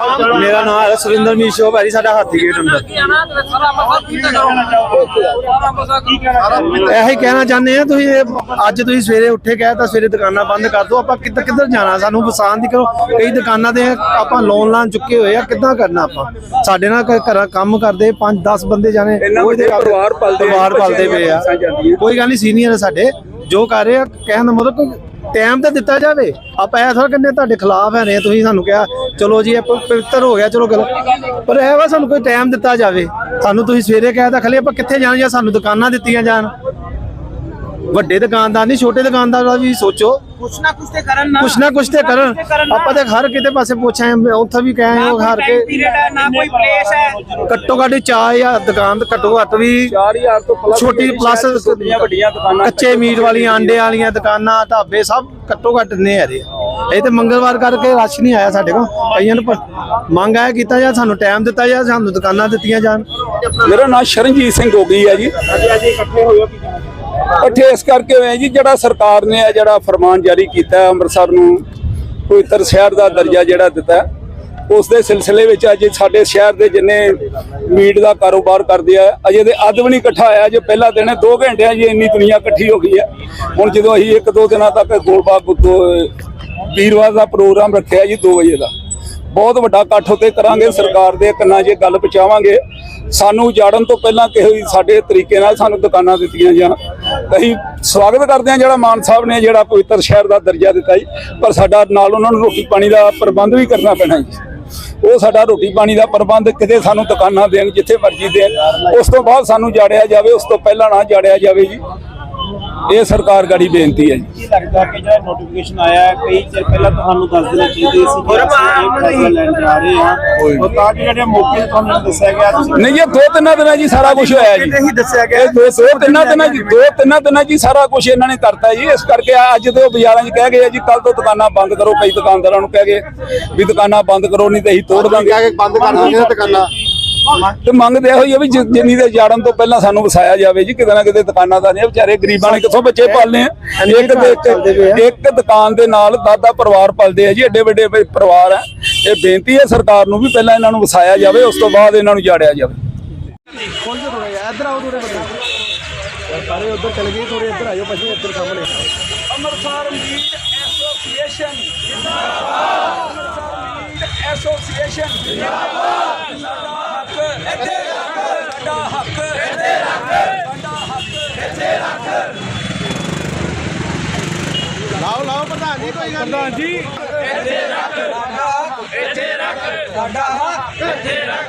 ਮੇਰਾ ਨਾਮ ਹੈ ਸੁਰਿੰਦਰ ਮੀਸ਼ੋ ਭਾਈ ਸਾਡਾ ਹਾਥੀ ਗੇਟ ਅੰਦਰ ਇਹੀ ਕਹਿਣਾ ਚਾਹੁੰਦੇ ਆ ਤੁਸੀਂ ਅੱਜ ਤੁਸੀਂ ਸਵੇਰੇ ਉੱਠੇ ਕਹਿ ਤਾਂ ਸਵੇਰੇ ਦੁਕਾਨਾਂ ਬੰਦ ਕਰ ਦਿਓ ਆਪਾਂ ਕਿੱਧਰ ਕਿੱਧਰ ਜਾਣਾ ਸਾਨੂੰ ਵਸਾਨ ਦੀ ਕਰੋ। ਕਈ ਦੁਕਾਨਾਂ ਤੇ ਆਪਾਂ ਲੋਨ ਲਾਂ ਚੁੱਕੇ ਹੋਏ ਆ ਕਿੱਦਾਂ ਕਰਨਾ ਆਪਾਂ? ਸਾਡੇ ਨਾਲ ਘਰਾਂ ਕੰਮ ਕਰਦੇ 5 10 ਬੰਦੇ ਜਾਣੇ ਪਰਿਵਾਰ ਪਲਦੇ ਪਏ ਆ। ਕੋਈ ਗੱਲ ਨਹੀਂ ਸੀਨੀਅਰ ਸਾਡੇ ਜੋ ਕਰ ਰਹੇ ਆ ਕਹਿਣ ਦਾ ਮਤਲਬ ਕੋਈ ਟਾਈਮ ਤਾਂ ਦਿੱਤਾ ਜਾਵੇ। ਆਪਾਂ ਇਹ ਥੋੜਾ ਕਹਿੰਦੇ ਤੁਹਾਡੇ ਖਿਲਾਫ ਹੈ ਨੇ ਤੁਸੀਂ ਸਾਨੂੰ ਕਿਹਾ, ਚਲੋ ਜੀ, ਇਹ ਪ- ਪਵਿੱਤਰ ਹੋ ਗਿਆ, ਚਲੋ ਗੱਲ। ਪਰ ਇਹ ਵਾ ਸਾਨੂੰ ਕੋਈ ਟਾਈਮ ਦਿੱਤਾ ਜਾਵੇ। ਸਾਨੂੰ ਤੁਸੀਂ ਸਵੇਰੇ ਕਹਿ ਤਾਂ ਖਲੇ, ਆਪਾਂ ਕਿੱਥੇ ਜਾਣ ਜਾਂ ਸਾਨੂੰ ਦੁਕਾਨਾਂ ਦਿੱਤੀਆਂ ਜਾਣ। ਵੱਡੇ ਦੁਕਾਨਦਾਰ ਨਹੀਂ ਛੋਟੇ ਦੁਕਾਨਦਾਰ ਦਾ ਵੀ ਸੋਚੋ। ਕੁਛ ਨਾ ਕੁਛ ਤੇ ਕਰਨ ਨਾ ਕੁਛ ਨਾ ਕੁਛ ਤੇ ਕਰਨ ਆਪਾਂ ਤੇ ਹਰ ਕਿਤੇ ਪਾਸੇ ਪੁੱਛਾਂ ਉੱਥੇ ਵੀ ਕਹੇ ਉਹ ਹਰ ਕੇ ਹੈ ਨਾ ਕੋਈ ਪਲੇਸ ਹੈ। ਘੱਟੋ ਘੱਟ ਚਾਹ ਜਾਂ ਦੁਕਾਨ ਤੇ ਘੱਟੋ ਘੱਟ ਵੀ 4000 ਤੋਂ ਪਲੱਸ ਛੋਟੀ ਪਲੱਸ ਛੋਟੀਆਂ ਵੱਡੀਆਂ ਦੁਕਾਨਾਂ ਕੱਚੇ ਮੀਟ ਵਾਲੀਆਂ ਆਂਡੇ ਵਾਲੀਆਂ ਦੁਕਾਨਾਂ ਢਾਬੇ ਸਭ ਘੱਟੋ ਘੱਟ ਨੇ ਹਰੇ ਇਹ ਤੇ ਮੰਗਲਵਾਰ ਕਰਕੇ ਰਸ਼ ਨਹੀਂ ਆਇਆ ਸਾਡੇ ਕੋਲ। ਕਈਆਂ ਨੂੰ ਮੰਗ ਆਇਆ ਕੀਤਾ ਜਾਂ ਸਾਨੂੰ ਟਾਈਮ ਦਿੱਤਾ ਜਾਂ ਸਾਨੂੰ ਦੁਕਾਨਾਂ ਦਿੱਤੀਆਂ ਜਾਣ। ਮੇਰਾ ਨਾਮ ਸ਼ਰਨਜੀਤ ਸਿੰਘ ਗੋਗੀ ਹੈ ਜੀ। ਇਕੱਠੇ ਇਸ ਕਰਕੇ ਹੋਏ ਜੀ ਜਿਹੜਾ ਸਰਕਾਰ ਨੇ ਇਹ ਜਿਹੜਾ ਫਰਮਾਨ ਜਾਰੀ ਕੀਤਾ ਅੰਮ੍ਰਿਤਸਰ ਨੂੰ ਪਵਿੱਤਰ ਸ਼ਹਿਰ ਦਾ ਦਰਜਾ ਜਿਹੜਾ ਦਿੱਤਾ ਹੈ, ਉਸ ਦੇ ਸਿਲਸਿਲੇ ਵਿੱਚ ਅੱਜ ਸਾਡੇ ਸ਼ਹਿਰ ਦੇ ਜਿੰਨੇ ਮੀਟ ਦਾ ਕਾਰੋਬਾਰ ਕਰਦੇ ਆ ਅਜੇ ਦੇ ਅੱਧ ਵੀ ਨਹੀਂ ਇਕੱਠਾ ਹੋਇਆ ਜੋ ਪਹਿਲਾ ਦਿਨ ਹੈ 2 ਘੰਟਿਆਂ 'ਚ ਇੰਨੀ ਦੁਨੀਆ ਇਕੱਠੀ ਹੋ ਗਈ ਹੈ। ਹੁਣ ਜਦੋਂ ਅਸੀਂ ਇੱਕ ਦੋ ਦਿਨਾਂ ਤੱਕ ਗੋਲਬਾਗ ਦੋ ਵੀਰਵਾਰ ਦਾ ਪ੍ਰੋਗਰਾਮ ਰੱਖਿਆ ਜੀ 2 ਵਜੇ ਦਾ। ਬਹੁਤ ਵੱਡਾ ਇਕੱਠ ਉੱਤੇ ਕਰਾਂਗੇ, ਸਰਕਾਰ ਦੇ ਕੰਨਾਂ 'ਚ ਗੱਲ ਪਹੁੰਚਾਵਾਂਗੇ। ਸਾਨੂੰ ਉਜਾੜਨ ਤੋਂ ਪਹਿਲਾਂ ਕਿਸੇ ਵੀ ਸਾਡੇ ਤਰੀਕੇ ਨਾਲ ਸਾਨੂੰ ਦੁਕਾਨਾਂ ਦਿੱਤੀਆਂ ਜਾਣ। ਅਸੀਂ ਸਵਾਗਤ ਕਰਦੇ ਹਾਂ ਜਿਹੜਾ ਮਾਨ ਸਾਹਿਬ ਨੇ ਜਿਹੜਾ ਪਵਿੱਤਰ ਸ਼ਹਿਰ ਦਾ ਦਰਜਾ ਦਿੱਤਾ ਜੀ, ਪਰ ਸਾਡਾ ਨਾਲ ਉਹਨਾਂ ਨੂੰ ਰੋਟੀ ਪਾਣੀ ਦਾ ਪ੍ਰਬੰਧ ਵੀ ਕਰਨਾ ਪੈਣਾ ਜੀ। ਉਹ ਸਾਡਾ ਰੋਟੀ ਪਾਣੀ ਦਾ ਪ੍ਰਬੰਧ ਕਿਤੇ ਸਾਨੂੰ ਦੁਕਾਨਾਂ ਦੇਣ, ਜਿੱਥੇ ਮਰਜ਼ੀ ਦੇਣ। ਉਸ ਤੋਂ ਬਾਅਦ ਸਾਨੂੰ ਜਾੜਿਆ ਜਾਵੇ, ਉਸ ਤੋਂ ਪਹਿਲਾਂ ਨਾ ਜਾੜਿਆ ਜਾਵੇ ਜੀ। ਇਹ ਸਰਕਾਰ ਗਾੜੀ ਬੇਨਤੀ ਹੈ ਜੀ। ਕੀ ਲੱਗਦਾ ਕਿ ਜਿਹੜਾ ਨੋਟੀਫਿਕੇਸ਼ਨ ਆਇਆ ਹੈ, ਕਈ ਚਿਰ ਪਹਿਲਾਂ ਤੁਹਾਨੂੰ ਦੱਸ ਦੇਣਾ ਚਾਹੀਦੇ ਸੀ ਕਿ ਅਸੀਂ ਇਹ ਫੈਸਲਾ ਲੈਣ ਜਾ ਰਹੇ ਹਾਂ। ਉਹ ਤਾਂ ਕਿ ਜਿਹੜੇ ਮੌਕੇ ਤੇ ਤੁਹਾਨੂੰ ਦੱਸਿਆ ਗਿਆ ਤੁਸੀਂ ਨਹੀਂ ਇਹ ਦੋ ਤਿੰਨਾਂ ਦਿਨਾਂ 'ਚ ਹੀ ਸਾਰਾ ਕੁਝ ਹੋਇਆ ਜੀ। ਨਹੀਂ ਦੱਸਿਆ ਇਹ ਦੋ ਦੋ ਤਿੰਨਾਂ ਦਿਨਾਂ 'ਚ ਦੋ ਤਿੰਨਾਂ ਦਿਨਾਂ ਹੀ ਸਾਰਾ ਕੁਝ ਇਹਨਾਂ ਨੇ ਕਰਤਾ ਜੀ। ਇਸ ਕਰਕੇ ਆ ਅੱਜ ਤੇ ਉਹ ਬਾਜ਼ਾਰਾਂ 'ਚ ਕਹਿ ਗਏ ਆ ਜੀ ਕੱਲ ਤੋਂ ਦੁਕਾਨਾਂ ਬੰਦ ਕਰੋ ਕਈ ਦੁਕਾਨਦਾਰਾਂ ਨੂੰ ਕਹਿ ਗਏ ਵੀ ਦੁਕਾਨਾਂ ਬੰਦ ਕਰੋ ਨਹੀਂ ਤੇ ਅਸੀਂ ਤੋੜ ਦਾਂਗੇ। ਬੰਦ ਕਰ ਦਾਂਗੇ ਦੁਕਾਨਾਂ। ਤੇ ਮੰਗਦੇ ਇਹੋ ਹੀ ਆ ਵੀ ਜਿ- ਜਿੰਨੀ ਦੇ ਜਾੜਨ ਤੋਂ ਪਹਿਲਾਂ ਸਾਨੂੰ ਵਸਾਇਆ ਜਾਵੇ ਜੀ ਕਿਤੇ ਨਾ ਕਿਤੇ ਦੁਕਾਨਾਂ ਦਾ ਨਹੀਂ ਵਿਚਾਰੇ ਗਰੀਬਾਂ ਨੇ ਕਿੱਥੋਂ ਬੱਚੇ ਪਾਲਨੇ ਆ? ਇੱਕ ਦੇ ਇੱਕ ਇੱਕ ਦੁਕਾਨ ਦੇ ਨਾਲ ਦਾਦਾ ਪਰਿਵਾਰ ਪਲਦੇ ਆ ਜੀ ਐਡੇ ਵੱਡੇ ਪ- ਪਰਿਵਾਰ ਆ। ਇਹ ਬੇਨਤੀ ਹੈ ਸਰਕਾਰ ਨੂੰ ਵੀ ਪਹਿਲਾਂ ਇਹਨਾਂ ਨੂੰ ਵਸਾਇਆ ਜਾਵੇ ਉਸ ਤੋਂ ਬਾਅਦ ਇਹਨਾਂ ਨੂੰ ਜਾੜਿਆ ਜਾਵੇ। ਅੰਮ੍ਰਿਤਸਰ ਮੀਟ ਐਸੋਸੀਏਸ਼ਨ ਜਿੰਦਾਬਾਦ। ਅੰਮ੍ਰਿਤਸਰ ਮੀਟ ਐਸੋਸੀਏਸ਼ਨ ਜਿੰਦਾਬਾਦ ਸਾਡਾ ਹੱਕ ਇੱਥੇ ਰੱਖ ਸਾਡਾ ਹੱਕ ਇੱਥੇ ਰੱਖ ਸਾਡਾ ਹੱਕ ਇੱਥੇ ਰੱਖ ਲਾਓ ਲਾਓ ਪ੍ਰਧਾਨ ਜੀ। ਕੋਈ ਗੱਲ ਸਾਡਾ ਹੱਕ ਇੱਥੇ ਰੱਖ। ਸਾਡਾ ਹੱਕ ਇੱਥੇ ਰੱਖ।